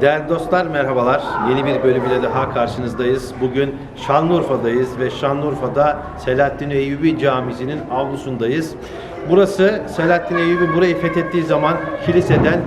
Değerli dostlar merhabalar. Yeni bir bölümüyle daha karşınızdayız. Bugün Şanlıurfa'dayız ve Şanlıurfa'da Selahattin Eyyubi Camisi'nin avlusundayız. Burası Selahattin Eyyubi burayı fethettiği zaman kiliseden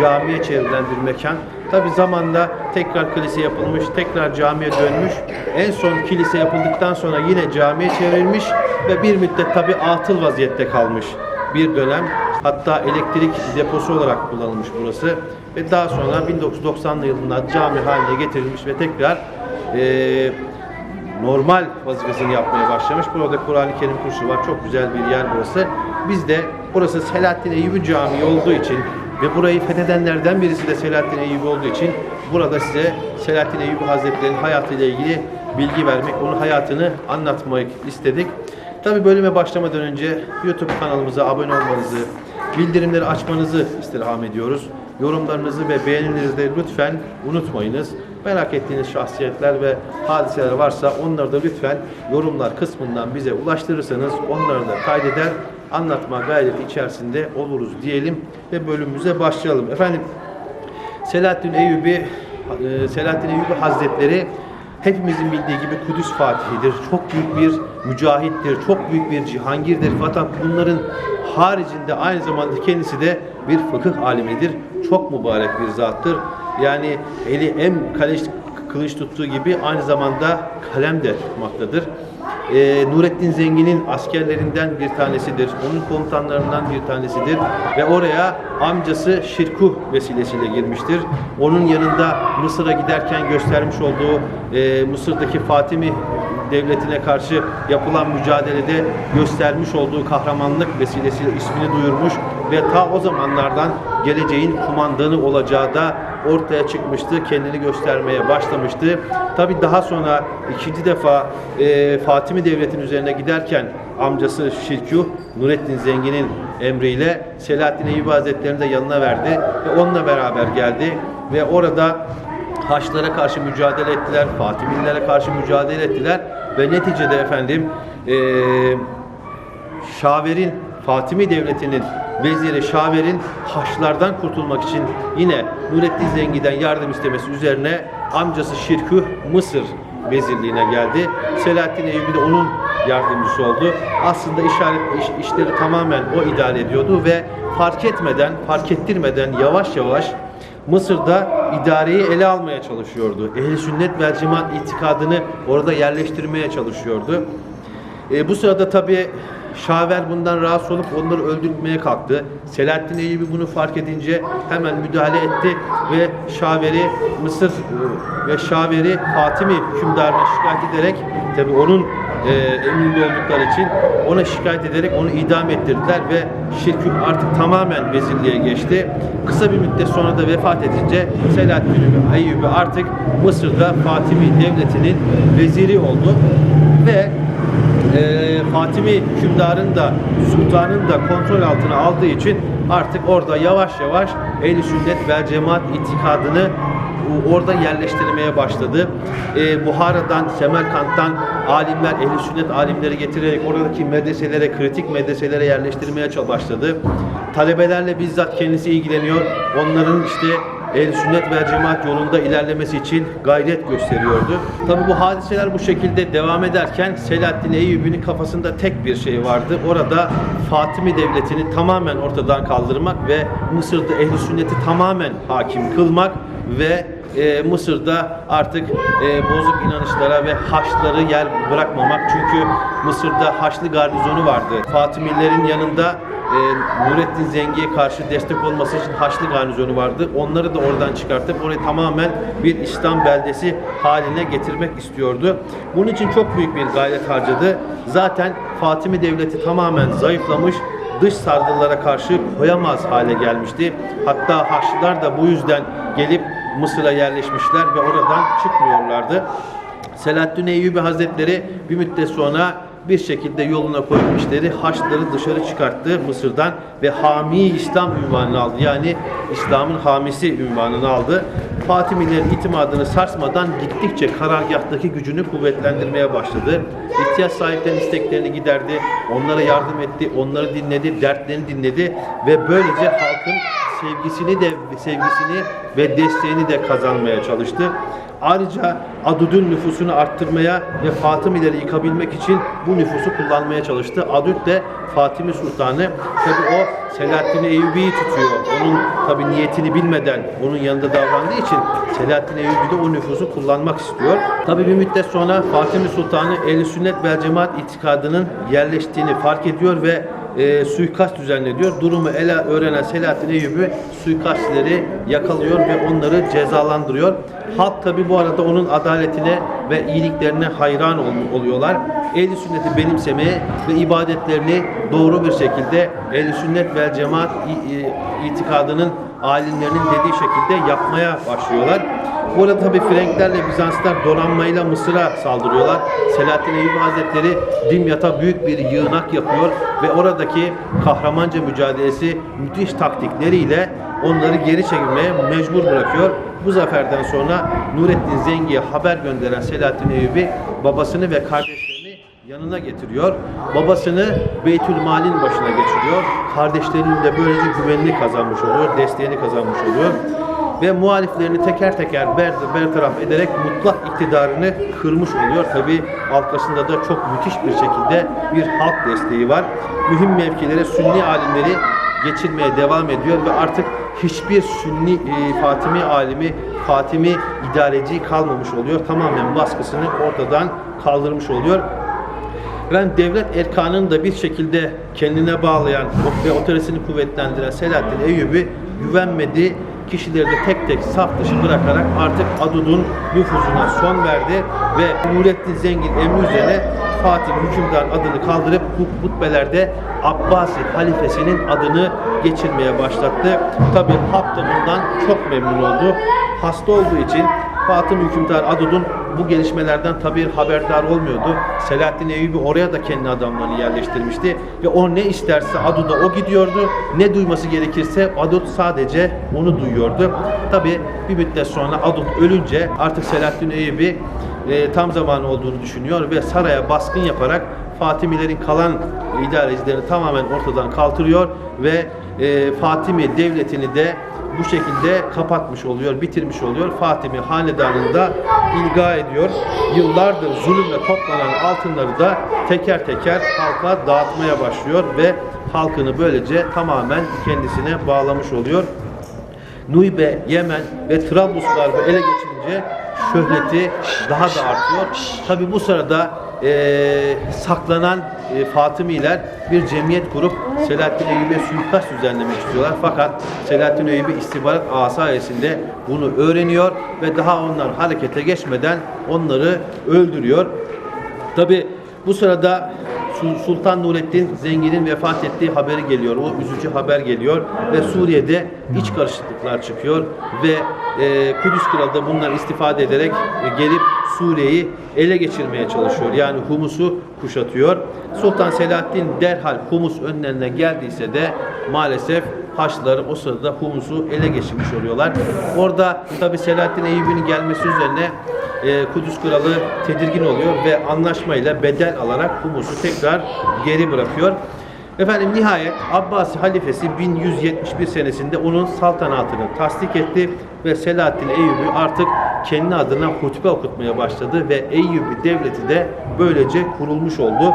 camiye çevrilen bir mekan. Tabi zamanla tekrar kilise yapılmış, tekrar camiye dönmüş. En son kilise yapıldıktan sonra yine camiye çevrilmiş ve bir müddet tabi atıl vaziyette kalmış bir dönem. Hatta elektrik deposu olarak kullanılmış burası. Ve daha sonra 1990'lı yılında cami haline getirilmiş ve tekrar eee, normal vazifesini yapmaya başlamış. Burada Kur'an-ı Kerim kursu var. Çok güzel bir yer burası. Biz de burası Selahattin Eyyubi Camii olduğu için ve burayı fethedenlerden birisi de Selahattin Eyyubi olduğu için burada size Selahattin Eyyubi Hazretleri'nin hayatıyla ilgili bilgi vermek, onun hayatını anlatmak istedik. Tabi bölüme başlamadan önce YouTube kanalımıza abone olmanızı, bildirimleri açmanızı istirham ediyoruz. Yorumlarınızı ve beğenilerinizi de lütfen unutmayınız. Merak ettiğiniz şahsiyetler ve hadiseler varsa onları da lütfen yorumlar kısmından bize ulaştırırsanız onları da kaydeder, anlatma gayreti içerisinde oluruz diyelim ve bölümümüze başlayalım. Efendim Selahattin Eyyubi e, Selahattin Eyyubi Hazretleri hepimizin bildiği gibi Kudüs Fatihidir. Çok büyük bir mücahittir, çok büyük bir cihangirdir. Fakat bunların haricinde aynı zamanda kendisi de bir fıkıh alimidir. Çok mübarek bir zattır. Yani eli hem kaleş, kılıç tuttuğu gibi aynı zamanda kalem de tutmaktadır. Ee, Nurettin Zengin'in askerlerinden bir tanesidir. Onun komutanlarından bir tanesidir. Ve oraya amcası Şirkuh vesilesiyle girmiştir. Onun yanında Mısır'a giderken göstermiş olduğu e, Mısır'daki Fatimi devletine karşı yapılan mücadelede göstermiş olduğu kahramanlık vesilesiyle ismini duyurmuş ve ta o zamanlardan geleceğin kumandanı olacağı da ortaya çıkmıştı. Kendini göstermeye başlamıştı. Tabi daha sonra ikinci defa e, Fatimi devletin üzerine giderken amcası Şirkuh Nurettin Zengin'in emriyle Selahaddin Eyyubi Hazretleri'ni de yanına verdi ve onunla beraber geldi ve orada Haçlara karşı mücadele ettiler, Fatimililere karşı mücadele ettiler ve neticede efendim eee Şaver'in Fatimi Devleti'nin veziri Şaver'in Haçlardan kurtulmak için yine Nurettin Zengi'den yardım istemesi üzerine amcası Şirkuh Mısır vezirliğine geldi. Selahaddin Eyyubi de onun yardımcısı oldu. Aslında işaret iş- işleri tamamen o idare ediyordu ve fark etmeden, fark ettirmeden yavaş yavaş Mısır'da idareyi ele almaya çalışıyordu. Ehli sünnet ve cemaat itikadını orada yerleştirmeye çalışıyordu. E, bu sırada tabi Şaver bundan rahatsız olup onları öldürtmeye kalktı. Selahaddin Eyyubi bunu fark edince hemen müdahale etti ve Şaver'i Mısır e, ve Şaver'i Fatimi hükümdarına şikayet ederek tabi onun e, emrinde oldukları için ona şikayet ederek onu idam ettirdiler ve Şirkü artık tamamen vezirliğe geçti. Kısa bir müddet sonra da vefat edince Selahaddin Eyyubi artık Mısır'da Fatimi devletinin veziri oldu ve e, Fatimi hükümdarın da sultanın da kontrol altına aldığı için artık orada yavaş yavaş ehl sünnet ve cemaat itikadını orada yerleştirmeye başladı. E, Buhara'dan, Semerkant'tan alimler, ehl sünnet alimleri getirerek oradaki medreselere, kritik medreselere yerleştirmeye başladı. Talebelerle bizzat kendisi ilgileniyor. Onların işte el sünnet ve cemaat yolunda ilerlemesi için gayret gösteriyordu. Tabi bu hadiseler bu şekilde devam ederken Selahaddin Eyyubi'nin kafasında tek bir şey vardı. Orada Fatimi devletini tamamen ortadan kaldırmak ve Mısır'da ehli sünneti tamamen hakim kılmak ve e, Mısır'da artık e, bozuk inanışlara ve Haçlıları yer bırakmamak. Çünkü Mısır'da Haçlı garnizonu vardı. Fatimilerin yanında e, Nurettin Zengi'ye karşı destek olması için Haçlı garnizonu vardı. Onları da oradan çıkartıp orayı tamamen bir İslam beldesi haline getirmek istiyordu. Bunun için çok büyük bir gayret harcadı. Zaten Fatimi Devleti tamamen zayıflamış, dış saldırılara karşı koyamaz hale gelmişti. Hatta Haçlılar da bu yüzden gelip Mısır'a yerleşmişler ve oradan çıkmıyorlardı. Selahaddin Eyyubi Hazretleri bir müddet sonra bir şekilde yoluna koyup işleri Haçlıları dışarı çıkarttı Mısır'dan ve Hami İslam ünvanını aldı. Yani İslam'ın hamisi ünvanını aldı. Fatimilerin itimadını sarsmadan gittikçe karargahtaki gücünü kuvvetlendirmeye başladı. İhtiyaç sahiplerinin isteklerini giderdi, onlara yardım etti, onları dinledi, dertlerini dinledi ve böylece halkın sevgisini de sevgisini ve desteğini de kazanmaya çalıştı. Ayrıca Adud'un nüfusunu arttırmaya ve Fatımileri yıkabilmek için bu nüfusu kullanmaya çalıştı. Adud de Fatimi Sultanı tabi o Selahaddin Eyyubi'yi tutuyor. Onun tabi niyetini bilmeden onun yanında davrandığı için Selahaddin Eyyubi de o nüfusu kullanmak istiyor. Tabi bir müddet sonra Fatimi Sultanı Ehl-i Sünnet vel Cemaat itikadının yerleştiğini fark ediyor ve e, suikast düzenleniyor. Durumu ele öğrenen Selahattin Eyyubi suikastçileri yakalıyor ve onları cezalandırıyor. Halk tabi bu arada onun adaletine ve iyiliklerine hayran ol- oluyorlar. Ehl-i sünneti benimsemeye ve ibadetlerini doğru bir şekilde ehl-i sünnet vel cemaat itikadının alimlerinin dediği şekilde yapmaya başlıyorlar. Bu arada tabi Frenklerle Bizanslar donanmayla Mısır'a saldırıyorlar. Selahaddin Eyyubi Hazretleri Dimyat'a büyük bir yığınak yapıyor ve oradaki kahramanca mücadelesi müthiş taktikleriyle onları geri çekilmeye mecbur bırakıyor. Bu zaferden sonra Nurettin Zengi'ye haber gönderen Selahaddin Eyyubi babasını ve kardeşlerini yanına getiriyor. Babasını Beytülmal'in başına geçiriyor. Kardeşlerinin de böylece güvenini kazanmış oluyor, desteğini kazanmış oluyor. Ve muhaliflerini teker teker ber, bertaraf ederek mutlak iktidarını kırmış oluyor. Tabi arkasında da çok müthiş bir şekilde bir halk desteği var. Mühim mevkilere Sünni alimleri geçirmeye devam ediyor ve artık hiçbir Sünni e, Fatimi alimi, Fatimi idareci kalmamış oluyor. Tamamen baskısını ortadan kaldırmış oluyor. Ben devlet erkanını da bir şekilde kendine bağlayan ve otoritesini kuvvetlendiren Selahaddin Eyyubi güvenmedi kişileri de tek tek saf dışı bırakarak artık Adud'un nüfuzuna son verdi ve Nurettin Zengin emri üzerine Fatih hükümdar adını kaldırıp bu hutbelerde Abbasi halifesinin adını geçirmeye başlattı. Tabi halk da bundan çok memnun oldu. Hasta olduğu için Fatih hükümdar Adud'un bu gelişmelerden tabi haberdar olmuyordu. Selahaddin Eyyubi oraya da kendi adamlarını yerleştirmişti ve o ne isterse Adud'a o gidiyordu. Ne duyması gerekirse Adud sadece onu duyuyordu. Tabi bir müddet sonra Adud ölünce artık Selahaddin Eyyubi e, tam zamanı olduğunu düşünüyor ve saraya baskın yaparak Fatimilerin kalan idarecilerini tamamen ortadan kaldırıyor ve e, Fatimi devletini de bu şekilde kapatmış oluyor, bitirmiş oluyor. Fatimi hanedanında ilga ediyor. Yıllardır zulümle toplanan altınları da teker teker halka dağıtmaya başlıyor ve halkını böylece tamamen kendisine bağlamış oluyor. Nuybe, Yemen ve Trablusgarp'ı ele geçirince şöhreti daha da artıyor. Tabi bu sırada eee, saklanan e, Fatımiler bir cemiyet kurup Selahaddin Eyyubi'ye suikast düzenlemek istiyorlar. Fakat Selahaddin Eyyubi istihbarat ağı sayesinde bunu öğreniyor ve daha onlar harekete geçmeden onları öldürüyor. Tabi bu sırada Sultan Nurettin Zengin'in vefat ettiği haberi geliyor. O üzücü haber geliyor ve Suriye'de iç karışıklıklar çıkıyor ve e, Kudüs Kralı da bundan istifade ederek e, gelip Suriye'yi ele geçirmeye çalışıyor. Yani Humus'u kuşatıyor. Sultan Selahaddin derhal Humus önlerine geldiyse de maalesef Haçlılar o sırada Humus'u ele geçirmiş oluyorlar. Orada tabi Selahaddin Eyyubi'nin gelmesi üzerine e, Kudüs Kralı tedirgin oluyor ve anlaşmayla bedel alarak Humus'u tekrar geri bırakıyor. Efendim nihayet Abbasi halifesi 1171 senesinde onun saltanatını tasdik etti ve Selahaddin Eyyubi artık kendi adına hutbe okutmaya başladı ve Eyyubi devleti de böylece kurulmuş oldu.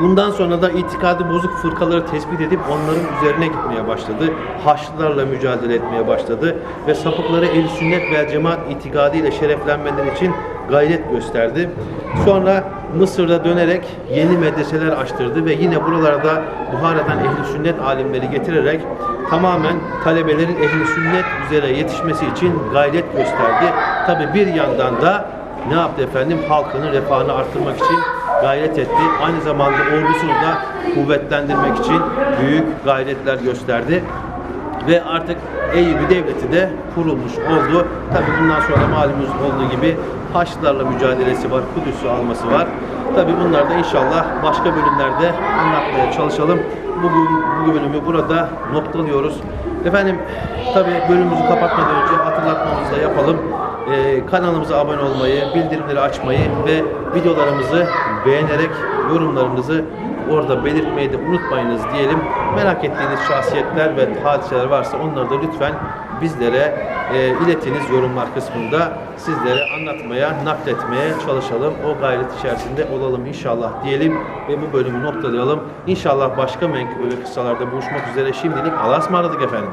Bundan sonra da itikadı bozuk fırkaları tespit edip onların üzerine gitmeye başladı. Haçlılarla mücadele etmeye başladı ve sapıkları el sünnet ve cemaat itikadıyla şereflenmeleri için gayret gösterdi. Sonra Mısır'da dönerek yeni medreseler açtırdı ve yine buralarda Buhara'dan ehli sünnet alimleri getirerek tamamen talebelerin ehli sünnet üzere yetişmesi için gayret gösterdi. Tabi bir yandan da ne yaptı efendim? Halkının refahını arttırmak için gayret etti. Aynı zamanda ordusunu da kuvvetlendirmek için büyük gayretler gösterdi. ve artık Eyyubi Devleti de kurulmuş oldu. Tabi bundan sonra malumunuz olduğu gibi Haçlılarla mücadelesi var, Kudüs'ü alması var. Tabi bunlar da inşallah başka bölümlerde anlatmaya çalışalım. Bugün bu bölümü burada noktalıyoruz. Efendim tabi bölümümüzü kapatmadan önce hatırlatmamızı da yapalım. Ee, kanalımıza abone olmayı, bildirimleri açmayı ve videolarımızı beğenerek yorumlarınızı orada belirtmeyi de unutmayınız diyelim. Merak ettiğiniz şahsiyetler ve hadiseler varsa onları da lütfen bizlere e, iletiniz yorumlar kısmında. Sizlere anlatmaya, nakletmeye çalışalım. O gayret içerisinde olalım inşallah diyelim ve bu bölümü noktalayalım. İnşallah başka ve kıssalarda buluşmak üzere. Şimdilik Allah'a ısmarladık efendim.